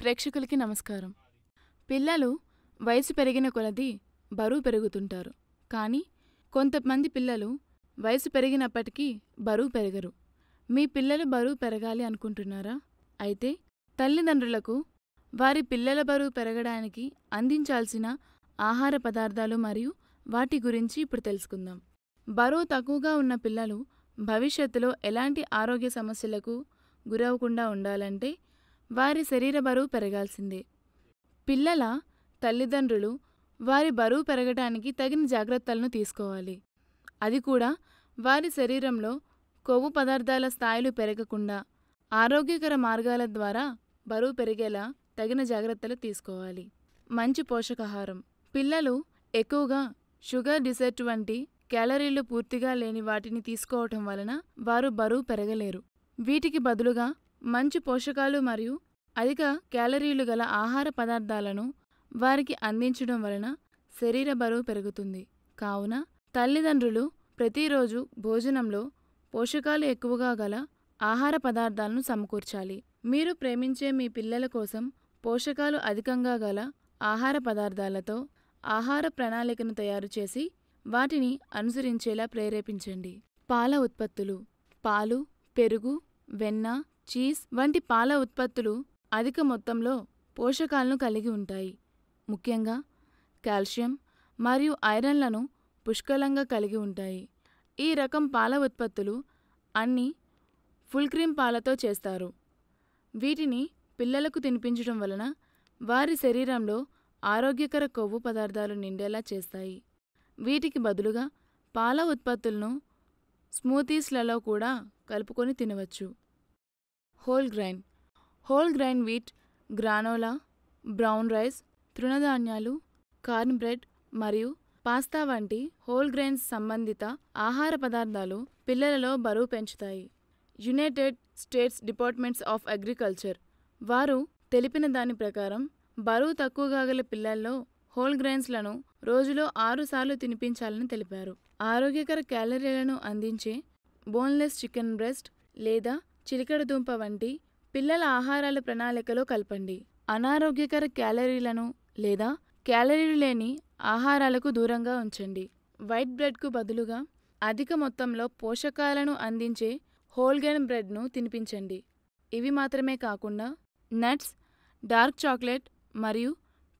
ప్రేక్షకులకి నమస్కారం. పిల్లలు వయసు పెరిగిన కొలది బరువు పెరుగుతుంటారు. కానీ కొంతమంది పిల్లలు వయసు పెరిగినప్పటికీ బరువు పెరగరు. మీ పిల్లలు బరువు పెరగాలి అనుకుంటున్నారా? అయితే తల్లిదండ్రులకు వారి పిల్లల బరువు పెరగడానికి అందించాల్సిన ఆహార పదార్థాలు మరియు వాటి గురించి ఇప్పుడు తెలుసుకుందాం. బరువు తక్కువగా ఉన్న పిల్లలు భవిష్యత్తులో ఎలాంటి ఆరోగ్య సమస్యలకు గురవకుండా ఉండాలంటే వారి శరీర బరువు పెరగాల్సిందే. పిల్లల తల్లిదండ్రులు వారి బరువు పెరగటానికి తగిన జాగ్రత్తలను తీసుకోవాలి. అది కూడా వారి శరీరంలో కొవ్వు పదార్థాల స్థాయిలు పెరగకుండా ఆరోగ్యకర మార్గాల ద్వారా బరువు పెరిగేలా తగిన జాగ్రత్తలు తీసుకోవాలి. మంచి పోషకాహారం. పిల్లలు ఎక్కువగా షుగర్ డిసర్ట్ వంటి క్యాలరీలు పూర్తిగా లేని వాటిని తీసుకోవటం వలన వారు బరువు పెరగలేరు. వీటికి బదులుగా మంచి పోషకాలు మరియు అధిక క్యాలరీలు గల ఆహార పదార్థాలను వారికి అందించడం వలన శరీర బరువు పెరుగుతుంది. కావున తల్లిదండ్రులు ప్రతిరోజు భోజనంలో పోషకాలు ఎక్కువగా గల ఆహార పదార్థాలను సమకూర్చాలి. మీరు ప్రేమించే మీ పిల్లల కోసం పోషకాలు అధికంగా గల ఆహార పదార్థాలతో ఆహార ప్రణాళికను తయారు చేసి వాటిని అనుసరించేలా ప్రేరేపించండి. పాల ఉత్పత్తులు. పాలు పెరుగు వెన్న చీజ్ వంటి పాల ఉత్పత్తులు అధిక మొత్తంలో పోషకాలను కలిగి ఉంటాయి. ముఖ్యంగా కాల్షియం మరియు ఐరన్లను పుష్కలంగా కలిగి ఉంటాయి. ఈ రకం పాల ఉత్పత్తులు అన్ని ఫుల్ క్రీమ్ పాలతో చేస్తారు. వీటిని పిల్లలకు తినిపించడం వలన వారి శరీరంలో ఆరోగ్యకర కొవ్వు పదార్థాలు నిండేలా చేస్తాయి. వీటికి బదులుగా పాల ఉత్పత్తులను స్మూతీస్లలో కూడా కలుపుకొని తినవచ్చు. Whole grain whole grain wheat granola brown rice తృణధాన్యాలు కార్న్ బ్రెడ్ మరియు పాస్తా వంటి హోల్ గ్రైన్స్ సంబంధిత ఆహార పదార్థాలు పిల్లలలో బరువు పెంచుతాయి. United States departments of agriculture వారు తెలిపిన దాని ప్రకారం బరువు తక్కువగా గల పిల్లల్లో హోల్ గ్రెయిన్స్లను రోజులో ఆరుసార్లు తినిపించాలని తెలిపారు. ఆరోగ్యకర క్యాలరీలను అందించే బోన్లెస్ చికెన్ బ్రెస్ట్ లేదా చిలికడ దుంప వంటి పిల్లల ఆహారాల ప్రణాళికలో కలపండి. అనారోగ్యకర క్యాలరీలను లేదా క్యాలరీలు లేని ఆహారాలకు దూరంగా ఉంచండి. వైట్ బ్రెడ్కు బదులుగా అధిక మొత్తంలో పోషకాలను అందించే హోల్గెన్ బ్రెడ్ను తినిపించండి. ఇవి మాత్రమే కాకుండా నట్స్ డార్క్ చాక్లెట్ మరియు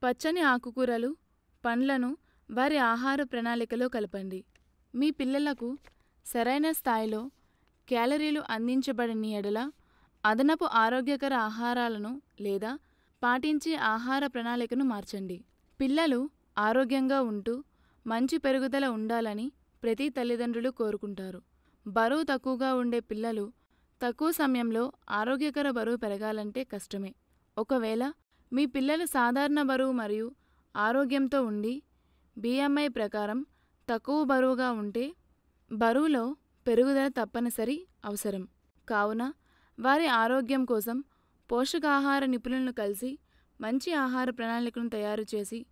పచ్చని ఆకుకూరలు పండ్లను వారి ఆహార ప్రణాళికలో కలపండి. మీ పిల్లలకు సరైన స్థాయిలో క్యాలరీలు అందించబడని ఎడల అదనపు ఆరోగ్యకర ఆహారాలను లేదా పాటించే ఆహార ప్రణాళికను మార్చండి. పిల్లలు ఆరోగ్యంగా ఉంటూ మంచి పెరుగుదల ఉండాలని ప్రతి తల్లిదండ్రులు కోరుకుంటారు. బరువు తక్కువగా ఉండే పిల్లలు తక్కువ సమయంలో ఆరోగ్యకర బరువు పెరగాలంటే కష్టమే. ఒకవేళ మీ పిల్లలు సాధారణ బరువు మరియు ఆరోగ్యంతో ఉండి బిఎంఐ ప్రకారం తక్కువ బరువుగా ఉంటే బరువులో పెరుగుదల తప్పనిసరి అవసరం. కావున వారి ఆరోగ్యం కోసం పోషకాహార నిపుణులను కలిసి మంచి ఆహార ప్రణాళికను తయారు చేసి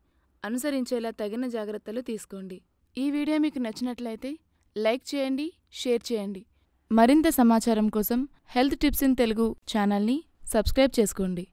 అనుసరించేలా తగిన జాగ్రత్తలు తీసుకోండి. ఈ వీడియో మీకు నచ్చినట్లయితే లైక్ చేయండి షేర్ చేయండి. మరింత సమాచారం కోసం హెల్త్ టిప్స్ ఇన్ తెలుగు ఛానల్ని సబ్స్క్రైబ్ చేసుకోండి.